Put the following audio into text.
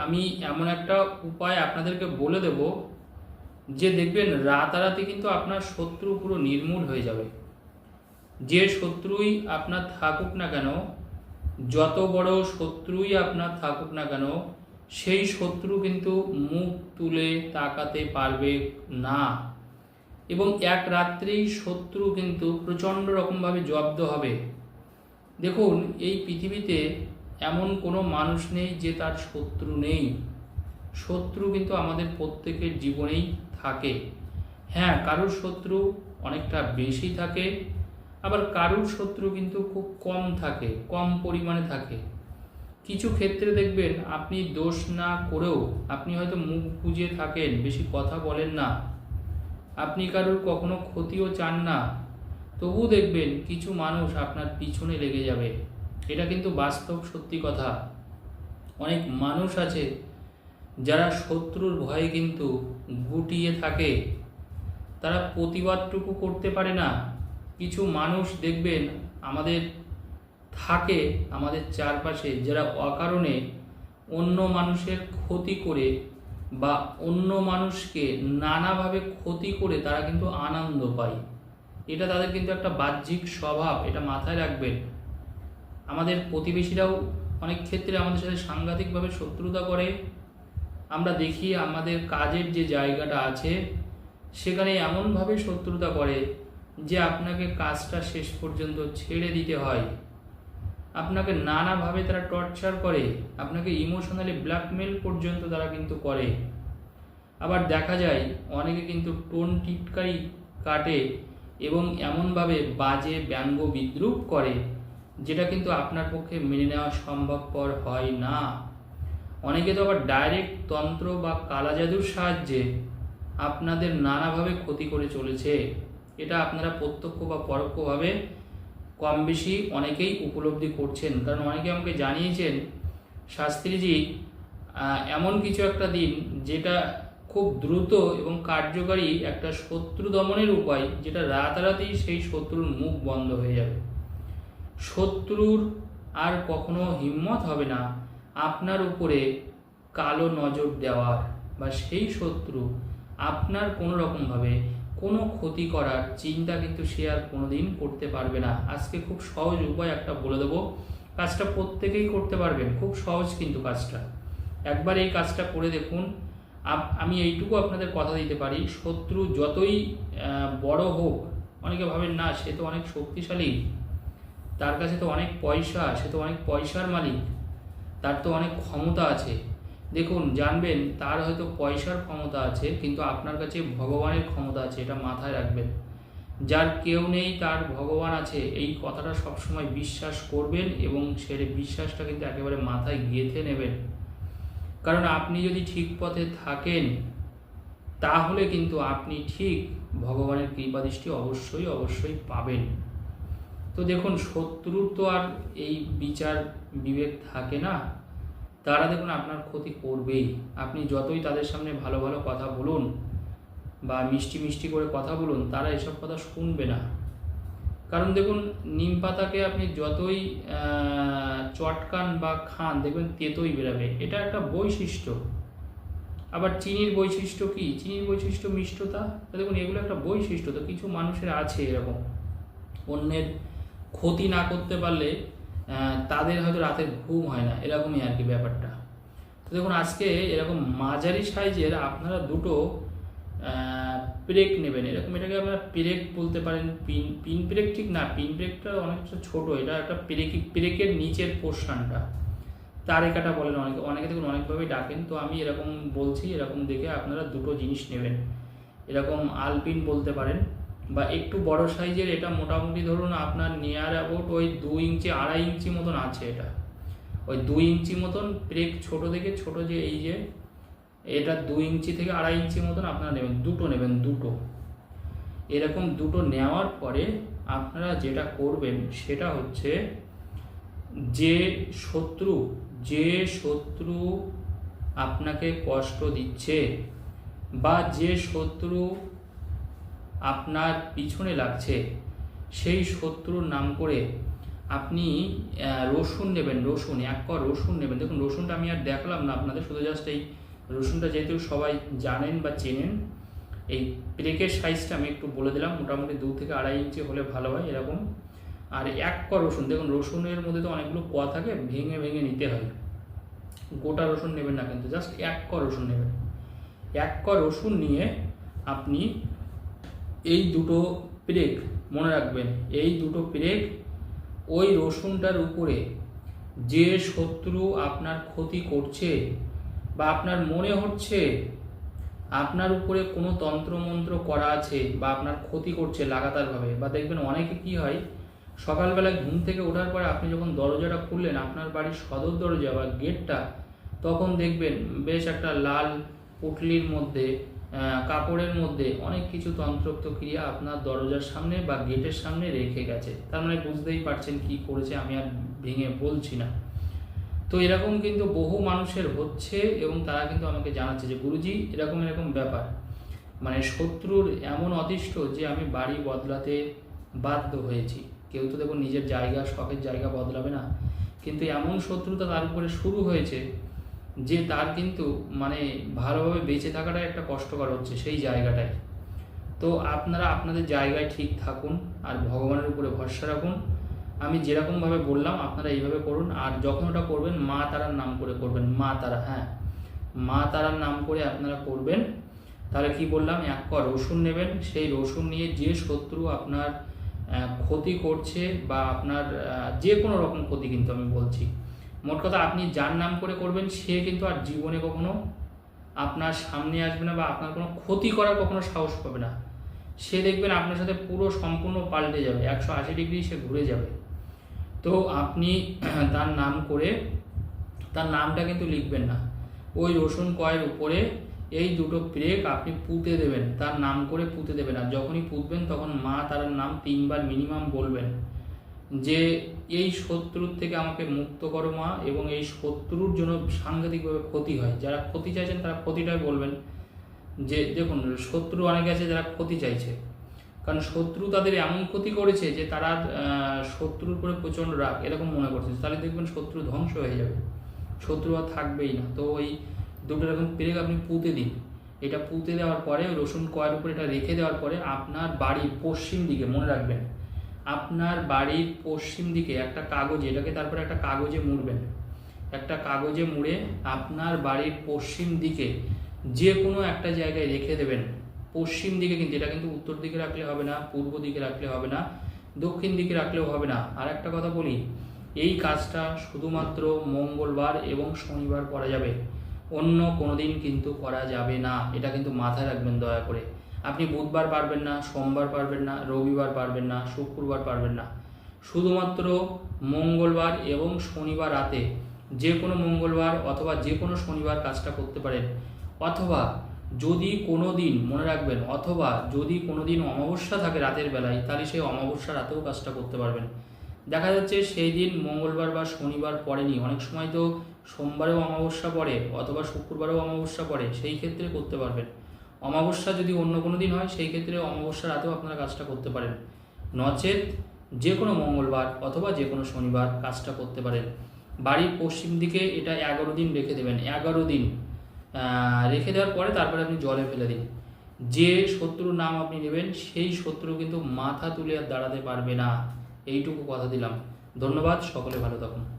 আমি এমন একটা উপায় আপনাদেরকে বলে দেব যে দেখবেন রাতারাতি কিন্তু আপনার শত্রু পুরো নির্মূল হয়ে যাবে। যে শত্রুই আপনার থাকুক না কেন, যত বড় শত্রুই আপনার থাকুক না কেন, সেই শত্রু কিন্তু মুখ তুলে তাকাতে পারবে না। এবং এক রাত্রেই শত্রু কিন্তু প্রচণ্ড রকমভাবে জব্দ হবে। দেখুন, এই পৃথিবীতে এমন কোনো মানুষ নেই যে তার শত্রু নেই। শত্রু কিন্তু আমাদের প্রত্যেকের জীবনেই থাকে। হ্যাঁ কারুর শত্রু অনেকটা বেশি থাকে, আবার কারুর শত্রু কিন্তু খুব কম থাকে, কম পরিমাণে থাকে। কিছু ক্ষেত্রে দেখবেন আপনি দোষ না করেও আপনি হয়তো মুখ বুঝে থাকেন, বেশি কথা বলেন না। আপনি কারুর কখনো ক্ষতিও চান না। তবু দেখবেন কিছু মানুষ আপনার পিছনে লেগে যাবে। এটা কিন্তু বাস্তব সত্যি কথা। অনেক মানুষ আছে যারা শত্রুর ভয়ে কিন্তু গুটিয়ে থাকে। তারা প্রতিবাদটুকু করতে পারে না। কিছু মানুষ দেখবেন আমাদের থাকে আমাদের চারপাশে যারা অকারণে অন্য মানুষের ক্ষতি করে বা অন্য মানুষকে নানাভাবে ক্ষতি করে তারা কিন্তু আনন্দ পায়। এটা তাদের কিন্তু একটা বাহ্যিক স্বভাব, এটা মাথায় রাখবেন। আমাদের প্রতিবেশীরাও অনেক ক্ষেত্রে আমাদের সাথে সাংঘাতিকভাবে শত্রুতা করে। আমরা দেখি আমাদের কাজের যে জায়গাটা আছে, সেখানে এমনভাবে শত্রুতা করে যে আপনাকে কাজটা শেষ পর্যন্ত ছেড়ে দিতে হয়। আপনাকে নানাভাবে তারা টর্চার করে, আপনাকে ইমোশনালি ব্ল্যাকমেল পর্যন্ত তারা কিন্তু করে। আবার দেখা যায় অনেকে কিন্তু টোন টিটকারি কাটে এবং এমনভাবে বাজে ব্যঙ্গ বিদ্রুপ করে। যেটা কিন্তু আপনার পক্ষে মেনে নেওয়া সম্ভবপর হয় না। অনেকে তো আবার ডাইরেক্ট তন্ত্র বা কালা জাদুর সাহায্যে আপনাদের নানাভাবে ক্ষতি করে চলেছে। এটা আপনারা প্রত্যক্ষ বা পরোক্ষভাবে কম বেশি অনেকেই উপলব্ধি করছেন। কারণ অনেকে আমাকে জানিয়েছেন, শাস্ত্রীজি এমন কিছু একটা দিন যেটা খুব দ্রুত এবং কার্যকারী একটা শত্রু দমনের উপায় যেটা রাতারাতি সেই শত্রুর মুখ বন্ধ হয়ে যাবে। শত্রুর আর কখনো হিম্মত হবে না আপনার উপরে কালো নজর দেওয়ার বা সেই শত্রু আপনার কোনো রকমভাবে কোনো ক্ষতি করার চিন্তা কিন্তু সে আর কোনোদিন করতে পারবে না। আজকে খুব সহজ উপায় একটা বলে দেবো। কাজটা প্রত্যেকেই করতে পারবেন, খুব সহজ কিন্তু কাজটা। একবার এই কাজটা করে দেখুন। আমি এইটুকু আপনাদের কথা দিতে পারি, শত্রু যতই বড় হোক, অনেকে ভাবেন না, সে তো অনেক শক্তিশালী। তার কাছে তো অনেক পয়সা সে তো অনেক পয়সার মালিক। তার তো অনেক ক্ষমতা আছে। দেখুন, জানবেন, তার হয়তো পয়সার ক্ষমতা আছে, কিন্তু আপনার কাছে ভগবানের ক্ষমতা আছে, এটা মাথায় রাখবেন। যার কেউ নেই, তার ভগবান আছে, এই কথাটা সবসময় বিশ্বাস করবেন এবং সে বিশ্বাসটা কিন্তু একেবারে মাথায় গেঁথে নেবেন। কারণ আপনি যদি ঠিক পথে থাকেন, তাহলে কিন্তু আপনি ঠিক ভগবানের কৃপাদৃষ্টি অবশ্যই অবশ্যই পাবেন। তো দেখুন, শত্রুর তো আর এই বিচার বিবেক থাকে না। তারা দেখুন, আপনার ক্ষতি করবেই। আপনি যতই তাদের সামনে ভালো ভালো কথা বলুন বা মিষ্টি মিষ্টি করে কথা বলুন, তারা এসব কথা শুনবে না। কারণ দেখুন, নিম পাতাকে আপনি যতই চটকান বা খান, দেখবেন তেতোই বেরাবে। এটা একটা বৈশিষ্ট্য। আবার চিনির বৈশিষ্ট্য কি? চিনির বৈশিষ্ট্য মিষ্টতা? দেখুন, এগুলো একটা বৈশিষ্ট্য। তো কিছু মানুষের আছে এরকম। অন্যের ক্ষতি না করতে পারলে তাদের হয়তো রাতের ঘুম হয় না, এরকমই আর কি ব্যাপারটা। তো দেখুন, আজকে এরকম মাঝারি সাইজের আপনারা দুটো প্রেক নেবেন। এরকম এটাকে আপনারা প্রেক বলতে পারেন, পিন পিন প্রেক ঠিক না, পিন প্রেকটা অনেকটা ছোট। এটা একটা প্রেকি, প্রেকের নিচের পোর্শনটা। তারেকাটা বলেন অনেকে অনেকে দেখুন অনেকভাবেই ডাকেন। তো আমি এরকম বলছি, এরকম দেখে আপনারা দুটো জিনিস নেবেন। এরকম আলপিন বলতে পারেন। বা একটু বড় সাইজের এটা মোটামুটি ধরুন আপনার নিয়ার অ্যাবাউট ওই দু ইঞ্চি, আড়াই ইঞ্চি মতন আছে এটা। ওই দুই ইঞ্চি মতন ব্রেক ছোট থেকে ছোট যে এই যে, এটা দুই ইঞ্চি থেকে আড়াই ইঞ্চি মতন আপনারা নেবেন, দুটো নেবেন, দুটো। এরকম দুটো নেওয়ার পরে আপনারা যেটা করবেন, সেটা হচ্ছে যে শত্রু যে শত্রু আপনাকে কষ্ট দিচ্ছে বা যে শত্রু আপনার পিছনে লাগছে। সেই শত্রুর নাম করে আপনি রসুন নেবেন, রসুন, এক কর রসুন নেবেন। দেখুন, রসুনটা আমি আর দেখলাম না আপনাদের, শুধু জাস্ট এই রসুনটা যেহেতু সবাই জানেন বা চেনেন, এই প্লেকের সাইজটা আমি একটু বলে দিলাম, মোটামুটি দু থেকে আড়াই ইঞ্চি হলে ভালো হয় এরকম। আর এক ক রসুন, দেখুন, রসুনের মধ্যে তো অনেকগুলো কোয়া থাকে, ভেঙে ভেঙে নিতে হয়। গোটা রসুন নেবেন না কিন্তু জাস্ট এক ক রসুন নেবেন। এক ক রসুন নিয়ে আপনি এই দুটো প্রেক মনে রাখবেন, এই দুটো প্রেক ওই রসুনটার উপরে যে শত্রু আপনার ক্ষতি করছে বা আপনার মনে হচ্ছে আপনার উপরে কোনো তন্ত্রমন্ত্র করা আছে বা আপনার ক্ষতি করছে লাগাতারভাবে, বা দেখবেন অনেকে কি হয় সকালবেলায় ঘুম থেকে ওঠার পরে আপনি যখন দরজাটা খুললেন, আপনার বাড়ির সদর দরজা বা গেটটা, তখন দেখবেন বেশ একটা লাল পুটলির মধ্যে কাপড়ের মধ্যে অনেক কিছু তন্ত্রোক্ত ক্রিয়া আপনার দরজার সামনে বা গেটের সামনে রেখে গেছে। তার মানে বুঝতেই পারছেন কি করেছে, আমি আর ভেঙে বলছি না। তো এরকম কিন্তু বহু মানুষের হচ্ছে এবং তারা কিন্তু আমাকে জানাচ্ছে যে, গুরুজি, এরকম এরকম ব্যাপার। মানে শত্রুর এমন অতিষ্ঠ যে আমি বাড়ি বদলাতে বাধ্য হয়েছি। কেউ তো দেখুন নিজের জায়গা, শখের জায়গা বদলাবে না। কিন্তু এমন শত্রুতা তার উপরে শুরু হয়েছে যে তার কিন্তু মানে ভালোভাবে বেঁচে থাকাটাই একটা কষ্টকর হচ্ছে সেই জায়গাটায়। তো আপনারা আপনাদের জায়গায় ঠিক থাকুন আর ভগবানের উপরে ভরসা রাখুন। আমি যেরকমভাবে বললাম, আপনারা এইভাবে করুন। আর যখন ওটা করবেন, মা তারার নাম করে করবেন। মা তারা হ্যাঁ। মা তারার নাম করে আপনারা করবেন। তাহলে কি বললাম? এক কর রসুন নেবেন। সেই রসুন নিয়ে যে শত্রু আপনার ক্ষতি করছে বা আপনার যে কোনো রকম ক্ষতি কিন্তু আমি বলছি। মোট কথা আপনি যার নাম করে করবেন, সে কিন্তু আর জীবনে কখনো আপনার সামনে আসবে না বা আপনার কোনো ক্ষতি করার কখনো সাহস পাবে না। সে দেখবেন আপনার সাথে পুরো সম্পূর্ণ পাল্টে যাবে, একশো আশি ডিগ্রি সে ঘুরে যাবে। তো আপনি তার নাম করে, তার নামটা কিন্তু লিখবেন না। ওই রসুন কয়ের উপরে এই দুটো প্রেক আপনি পুঁতে দেবেন, তার নাম করে পুঁতে দেবেন। আর যখনই পুঁতবেন, তখন মা তার নাম তিনবার মিনিমাম বলবেন। যে এই শত্রুর থেকে আমাকে মুক্ত করো মা, এবং এই শত্রুর জন্য সাংঘাতিকভাবে ক্ষতি হয়। যারা ক্ষতি চাইছেন তারা ক্ষতিটাই বলবেন। যে দেখুন, শত্রু অনেকে আছে যারা ক্ষতি চাইছে। কারণ শত্রু তাদের এমন ক্ষতি করেছে যে তারা শত্রুর উপরে প্রচণ্ড রাগ, এরকম মনে করছে। তাহলে দেখবেন শত্রু ধ্বংস হয়ে যাবে। শত্রু আর থাকবেই না। তো ওই দুটো রকম পেরেক আপনি পুঁতে দিন। এটা পুঁতে দেওয়ার পরে, রসুন কয়ের উপরে এটা রেখে দেওয়ার পরে আপনার বাড়ির পশ্চিম দিকে, মনে রাখবেন আপনার বাড়ির পশ্চিম দিকে একটা কাগজে, এটাকে তারপরে একটা কাগজে মুড়বেন একটা কাগজে মুড়ে আপনার বাড়ির পশ্চিম দিকে যে কোনো একটা জায়গায় রেখে দেবেন। পশ্চিম দিকে কিন্তু, এটা কিন্তু উত্তর দিকে রাখলে হবে না, পূর্ব দিকে রাখলে হবে না, দক্ষিণ দিকে রাখলেও হবে না। আর একটা কথা বলি, এই কাজটা শুধুমাত্র মঙ্গলবার এবং শনিবার করা যাবে। অন্য কোনো দিন কিন্তু করা যাবে না। এটা কিন্তু মাথায় রাখবেন দয়া করে। আপনি বুধবার পারবেন না, সোমবার পারবেন না, রবিবার পারবেন না, শুক্রবার পারবেন না। শুধুমাত্র মঙ্গলবার এবং শনিবার রাতে যে কোনো মঙ্গলবার অথবা যে কোনো শনিবার কাজটা করতে পারেন। অথবা যদি কোনো দিন, মনে রাখবেন, অথবা যদি কোনো দিন অমাবস্যা থাকে রাতের বেলায়, তাহলে সেই অমাবস্যা রাতেও কাজটা করতে পারবেন। দেখা যাচ্ছে সেই দিন মঙ্গলবার বা শনিবার পড়েনি। অনেক সময় তো সোমবারেও অমাবস্যা পড়ে, অথবা শুক্রবারেও অমাবস্যা পড়ে, সেই ক্ষেত্রে করতে পারবেন। অমাবস্যা যদি অন্য কোনো দিন হয়, সেই ক্ষেত্রে অমাবস্যা রাতেও আপনারা কাজটা করতে পারেন। নচেত যে কোনো মঙ্গলবার অথবা যে কোনো শনিবার কাজটা করতে পারেন। বাড়ির পশ্চিম দিকে এটা এগারো দিন রেখে দেবেন। এগারো দিন রেখে দেওয়ার পরে তারপরে আপনি জলে ফেলে দিন। যে শত্রুর নাম আপনি নেবেন, সেই শত্রু কিন্তু মাথা তুলে আর দাঁড়াতে পারবে না। এইটুকু কথা দিলাম। ধন্যবাদ, সকলে ভালো থাকুন।